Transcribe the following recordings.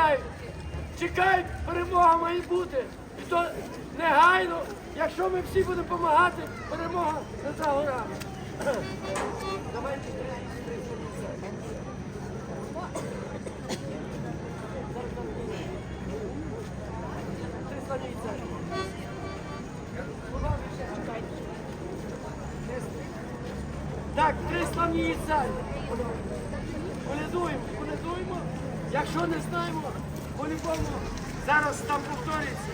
чекають. Чекають, перемога має бути. І то негайно, якщо ми всі будемо допомагати, перемога не за горами. Так, три славні яйця. Полядуємо, полядуємо. Якщо не знаємо, по-любому зараз там повторюється.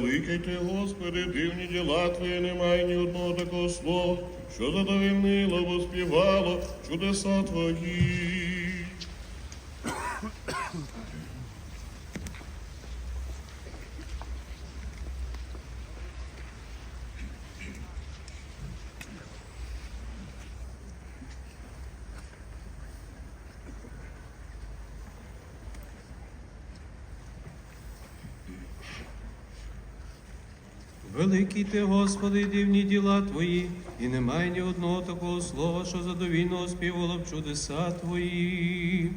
Великий ти, Господи, дивні діла Твої, немає ні одного такого слова, що задовільнило, бо співало чудеса Твої. Великий ти, Господи, дивні діла Твої, і немає ні одного такого слова, що задовільно співало б чудеса Твої.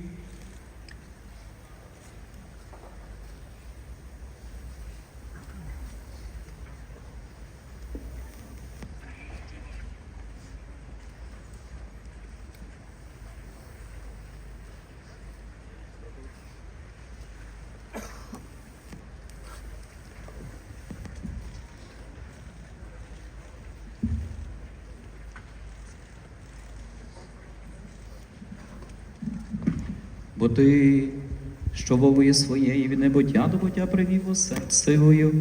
Бо ти, що вовує своєї від небуття до буття привів усе силою,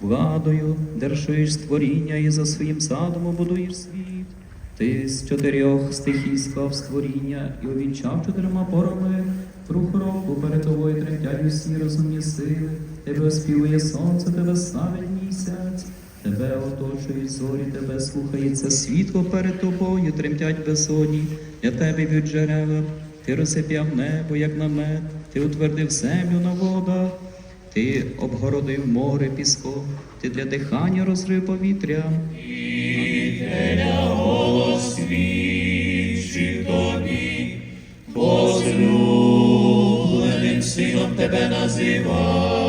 владою, держиш створіння і за своїм задумом будуєш світ. Ти з чотирьох стихій склав створіння і увінчав чотирма порами. Рух року перед тобою тремтять усі розумні сили. Тебе оспівує сонце, тебе славить місяць. Тебе оточують зорі, тебе слухається світло перед тобою, тремтять безодні, для тебе б'ють джерела. Ти розсип'яв небо, як намет, ти утвердив землю на водах, ти обгородив море піском, ти для дихання розрив повітря. Возлюбленим сином тебе називаючи,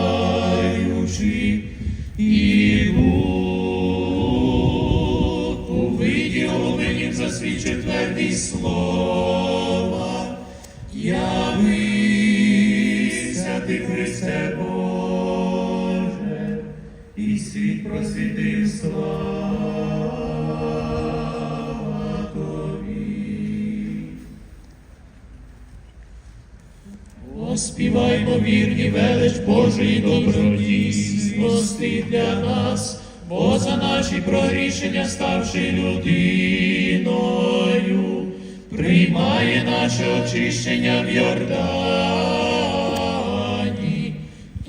Христе Боже, і світ просвітив слава Тобі. Оспіваймо вірні велич Божої добродійсності для нас, бо за наші прогрішення, ставши людиною, приймає наше очищення в Йордані,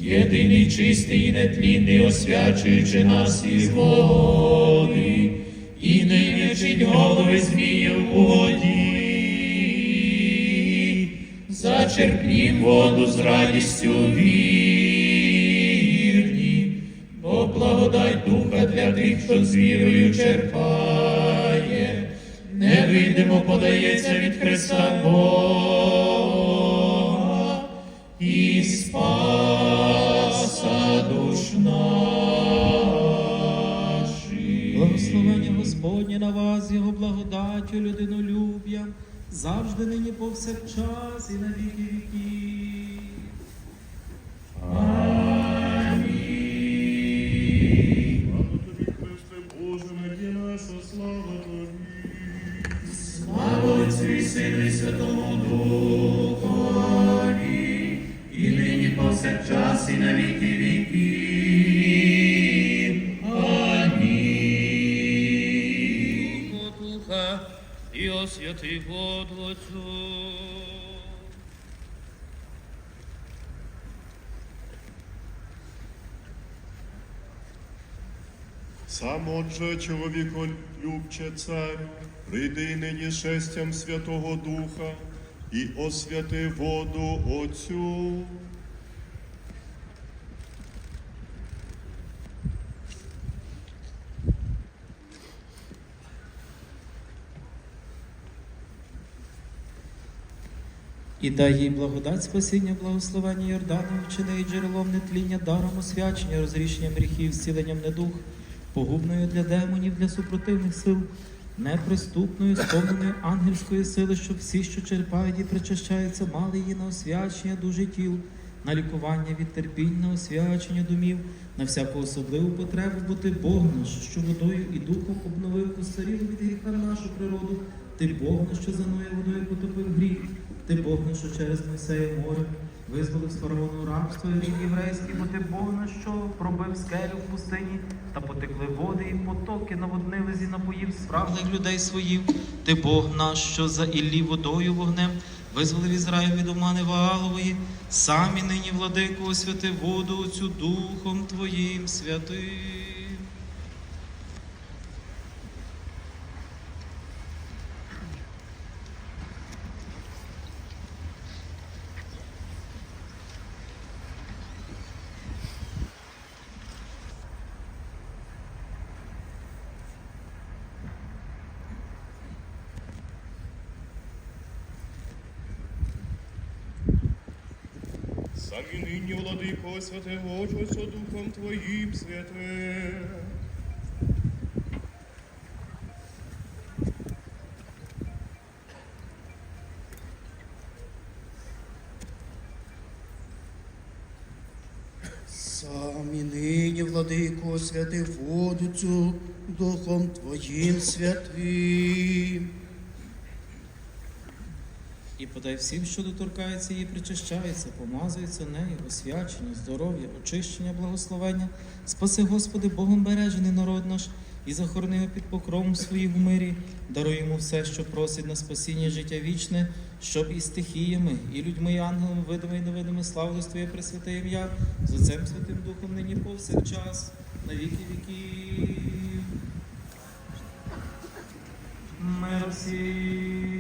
єдиний чистий і нетлінний, освячуючи нас із води, і не вічить голови зміїв у воді. Зачерпнім воду з радістю вірні, бо благодать духа для тих, хто з вірою черпає, невидимо подається від Христа Бога і спаса На вас, Його благодаттю, людинолюб'я, завжди нині повсякчас і на віки віків. І освяти воду Отцю. Сам отже, чоловіко любче цар, прийди нині шестям Святого Духа і освяти воду Отцю. І дай їй благодать спасіння, благословення Йордану, вчини джерелом нетління, даром освячення, розрішенням гріхів, зціленням недух, погубною для демонів, для супротивних сил, неприступною, сповненою ангельської сили, щоб всі, що черпають і причащаються, мали її на освячення дужі тіл, на лікування від терпінь, на освячення домів, на всяку особливу потребу бути Бог наш, що водою і духом обновив постарілу від гріха нашу природу. Ти Бог наш, що за Ноя водою потопив гріх. Ти Бог наш, що через Мойсея море визволив з фараону рабство і рід єврейський, бо ти Бог наш, що пробив скелю в пустині, та потекли води і потоки наводнились і напоїв справних людей своїх. Ти Бог наш, що за Іллі водою вогнем визволив Ізраїль від омани Ваалової, самі нині владику освяти воду цю духом Твоїм святим. Самі нині, владико, святе Отче, Духом Твоїм святе. Самі нині, владико, освяти воду цю Духом Твоїм святим. І подай всім, що доторкається її, причащається, помазується нею, освячення, здоров'я, очищення, благословення. Спаси, Господи, Богом бережений народ наш, і захорони його під покровом своїм в мирі, даруй йому все, що просить на спасіння життя вічне, щоб і стихіями, і людьми, і ангелами, видими і невидими, славилось Твоє Пресвяте ім'я, з Отцем Святим Духом нині повсякчас, на віки віків. Мир всім.